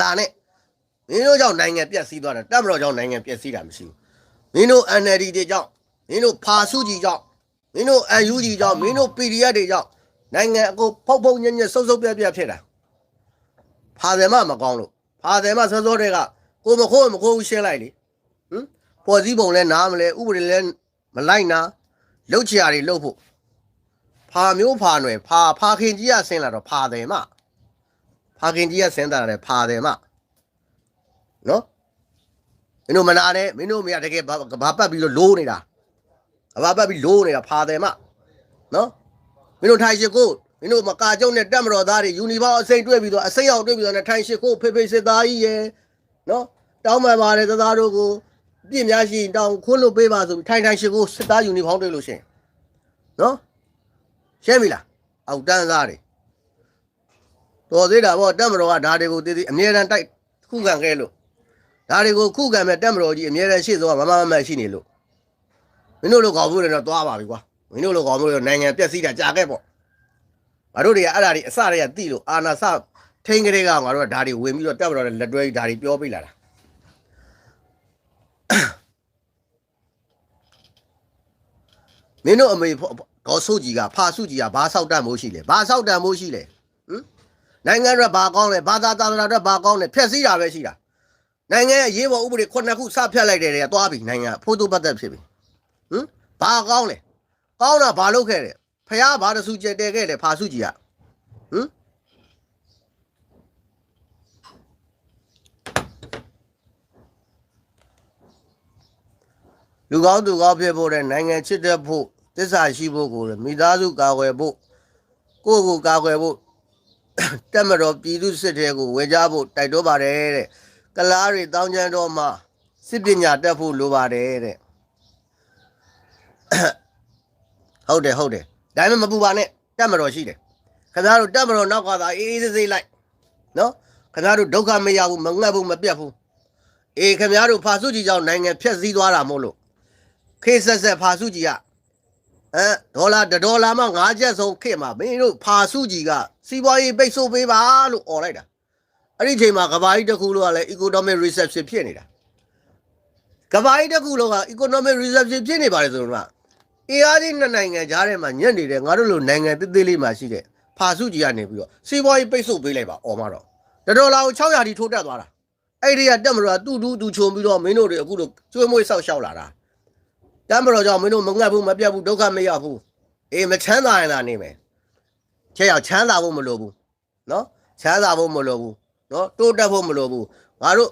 လာနဲ့မင်းတို့ကြောင့်နိုင်ငံပြက်စီးသွားတာတပ်မတော်ကြောင့်နိုင်ငံပြက်စီးတာမရှိဘူးမင်းတို့ NLD တွေကြောင့်မင်းတို့ဖာစုကြီးကြောင့်မင်းတို့ UNG ကြောင့်မင်းတို့ PDF တွေကြောင့်နိုင်ငံအကုန်ဖုတ်ဖုတ်ညံ့ညံ့ဆုပ်ဆုပ်ပြက်ပြက်ဖြစ်တာဖာတယ်မမကောင်းလို့ဖာတယ်မစောစောတွေကကိုမခိုးမခိုးဘူးရှင်းလိုက်လေဟမ်ပေါ်စည်းပုံလဲနားမလဲဥပဒေလဲမလိုက်နာလှုပ်ချရာတွေလှုပ်ဖို့ဖာမျိုးဖာຫນွယ်ဖာဖာခင်ကြီးကဆင်းလာတော့ဖာတယ်မ ဖာခင်ကြီးကဆင်းလာတယ်ဖာတယ်မနော်မင်းတို့မနာနဲ့မင်းတို့မရတကယ်ဘာဘာပတ်ပြီးတော့လိုးနေတာဘာပတ်ပြီးလိုးနေတာဖာတယ်မနော်မင်းတို့ထိုင်ရှိကိုမင်းတို့မကာကျုံနဲ့တက်မတော်သားတွေယူနီဖောင်းအစိမ့်တွေ့ပြီးတော့အစိမ့်အောင်တွေ့ပြီးတော့ထိုင်ရှိကိုဖေဖေစစ်သားကြီးရယ်နော်တောင်းပန်ပါတယ်သားသားတို့ကိုပြည့်များရှိရင်တောင်းခွန်းလို့ပေးပါဆိုပြီးထိုင်ထိုင်ရှိကိုစစ်သားယူနီဖောင်းတွေ့လို့ရှရင်နော်ရှင်းပြီလားအောက်တန်းသားတွေ တော်သေးတာပေါ့တက်မတော်ကဓာတ်တွေကိုတည်တည်အမြဲတမ်းတိုက်ခုခံခဲ့လို့ဒါတွေကိုခုခံမဲ့တက်မတော်ကြီးအမြဲတမ်းရှေ့ဆုံးကမမမမတ်ရှိနေလို့မင်းတို့လိုကောင်မှုတွေတော့သွားပါပြီကွာမင်းတို့လိုကောင်မှုတွေနိုင်ငံပြက်စီးတာကြာခဲ့ပေါ့ငါတို့တွေကအဲ့ဒါတွေအစတွေကတိလို့အာနာစထိန်ကလေးကငါတို့ကဒါတွေဝင်ပြီးတော့တက်မတော်တဲ့လက်တွဲကြီးဒါတွေပြောပြလာတာမင်းတို့အမေဒေါ်စုကြီးကဖာစုကြီးကဘာဆောက်တတ်မိုးရှိလဲဘာဆောက်တတ်မိုးရှိလဲဟမ် နိုင်ငံရဘာကောင်းလဲဘာသာတာတာတော့ဘာကောင်းလဲဖျက်ဆီးတာပဲရှိတာနိုင်ငံရဲ့ရေးပေါ်ဥပဒေခုနှစ်ခုစဖြတ်လိုက်တယ်တဲ့သွားပြီနိုင်ငံဖိုးသူပတ်သက်ဖြစ်ပြီဟမ်ဘာကောင်းလဲကောင်းတာဘာလုပ်ခဲ့တယ်ဖះဘာတဆူကျဲတဲခဲ့တယ်ဖာစုကြီးကဟမ်လူကောင်းသူကောင်းဖြစ်ဖို့တဲ့နိုင်ငံချစ်တဲ့ဖို့တစ္ဆာရှိဖို့ကိုလည်းမိသားစုကာကွယ်ဖို့ကိုယ့်ကိုယ်ကာကွယ်ဖို့ တက်မတော်ပြည်သူစစ်တဲ့ကိုဝေကြဖို့တိုက်တွန်းပါတယ်တဲ့ကလားတွေတောင်းကျမ်းတော်မှာစစ်ပညာတက်ဖို့လိုပါတယ်တဲ့ဟုတ်တယ်ဟုတ်တယ်ဒါပေမဲ့မပူပါနဲ့တက်မတော်ရှိတယ်ခင်ဗျားတို့တက်မတော်နောက်ကသာအေးအေးဆေးဆေးလိုက်နော်ခင်ဗျားတို့ဒုက္ခမရဘူးမငတ်ဘူးမပြတ်ဘူးအေးခင်ဗျားတို့ဖာစုကြီးကြောင့်နိုင်ငံဖြတ်စည်းသွားတာမို့လို့ခေတ်ဆက်ဆက်ဖာစုကြီးကအဲဒေါ်လာတစ်ဒေါ်လာမှ9ကျပ်ဆုံးခေတ်မှာမင်းတို့ဖာစုကြီးက စီးပွားရေးပိတ်ဆို့ပေးပါလို့អော်လိုက်တာအဲ့ဒီချိန်မှာကဘာကြီးတစ်ခုလုံးကလည်း economic reception ဖြစ်နေတာကဘာကြီးတစ်ခုလုံးက economic reception ဖြစ်နေပါတယ်ဆိုတော့အင်အားကြီးနှစ်နိုင်ငံကြားထဲမှာညက်နေတဲ့ငါတို့လိုနိုင်ငံသေးသေးလေးမှရှိတဲ့ဖာစုကြီးကနေပြီးတော့စီးပွားရေးပိတ်ဆို့ပေးလိုက်ပါအော်မတော့တဒေါ်လာကို600တီထိုးတက်သွားတာအဲ့ဒီကတက်မလို့ကတူတူတူချုံပြီးတော့မင်းတို့တွေအခုလိုကျွေးမွေးဆောက်ရှောက်လာတာတက်မလို့ကြောင့်မင်းတို့မငတ်ဘူးမပြတ်ဘူးဒုက္ခမရဘူးအေးမချမ်းသာရင်သာနေမယ် ချဲ့ရောက်ချမ်းသာဖို့မလိုဘူးနော်ချမ်းသာဖို့မလိုဘူးနော်တိုးတက်ဖို့မလိုဘူးငါတို့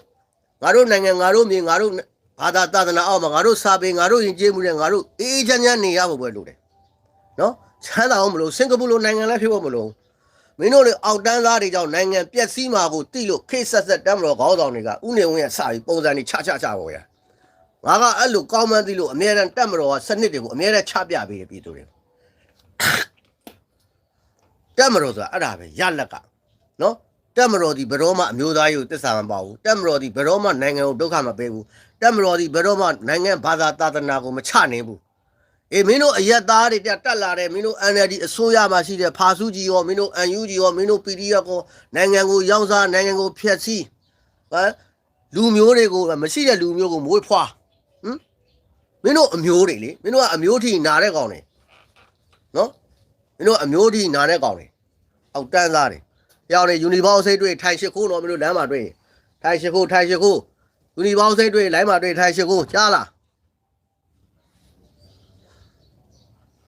ငါတို့နိုင်ငံငါတို့မြေငါတို့ဘာသာသာသနာအောက်မှာငါတို့စာပေငါတို့ယဉ်ကျေးမှုနဲ့ငါတို့အေးအေးချမ်းချမ်းနေရဖို့ပဲလိုတယ်နော်ချမ်းသာအောင်မလို့စင်ကာပူလိုနိုင်ငံလည်းဖြစ်ဖို့မလိုမင်းတို့လေအောက်တန်းသားတွေကြောင့်နိုင်ငံပျက်စီးမှာကိုတိလို့ခေတ်ဆက်ဆက်တမ်းမတော်ခေါင်းဆောင်တွေကဥနေဝင်းရဲ့စာပြီးပုံစံတွေချချချပေါ်ရငါကအဲ့လိုကောင်းမှန်းသိလို့အမြဲတမ်းတက်မတော်ကစနစ်တွေကိုအမြဲတမ်းချပြပေးတယ်ပြည်သူတွေ တက်မတော်ဆိုတာအဲ့ဒါပဲရလက်ကနော်တက်မတော်ဒီဘယ်တော့မှအမျိုးသားရေးကိုတစ္ဆာမပါဘူးတက်မတော်ဒီဘယ်တော့မှနိုင်ငံကိုဒုက္ခမပေးဘူးတက်မတော်ဒီဘယ်တော့မှနိုင်ငံဘာသာသာသနာကိုမချနိုင်ဘူးအေးမင်းတို့အရက်သားတွေတက်တက်လာတဲ့မင်းတို့ NLD အစိုးရမှာရှိတဲ့ဖာစုကြီးရောမင်းတို့ UNG ရောမင်းတို့ PDF ကိုနိုင်ငံကိုရောင်းစားနိုင်ငံကိုဖျက်ဆီးဟမ်လူမျိုးတွေကိုမရှိတဲ့လူမျိုးကိုမွေးဖွားဟမ်မင်းတို့အမျိုးတွေလေမင်းတို့ကအမျိုးထိနာတဲ့ကောင်တွေနော် မင်းတို့အမျိုးထိနာတဲ့ကောင်တွေအောက်တန်းသားတွေရောက်နေယူနီဘောင်းစိတ်တွေ့ထိုင်ရှိခိုးတော့မလို့လမ်းမှာတွေ့ထိုင်ရှိခိုးထိုင်ရှိခိုးယူနီဘောင်းစိတ်တွေ့လိုင်းမှာတွေ့ထိုင်ရှိခိုးကြားလား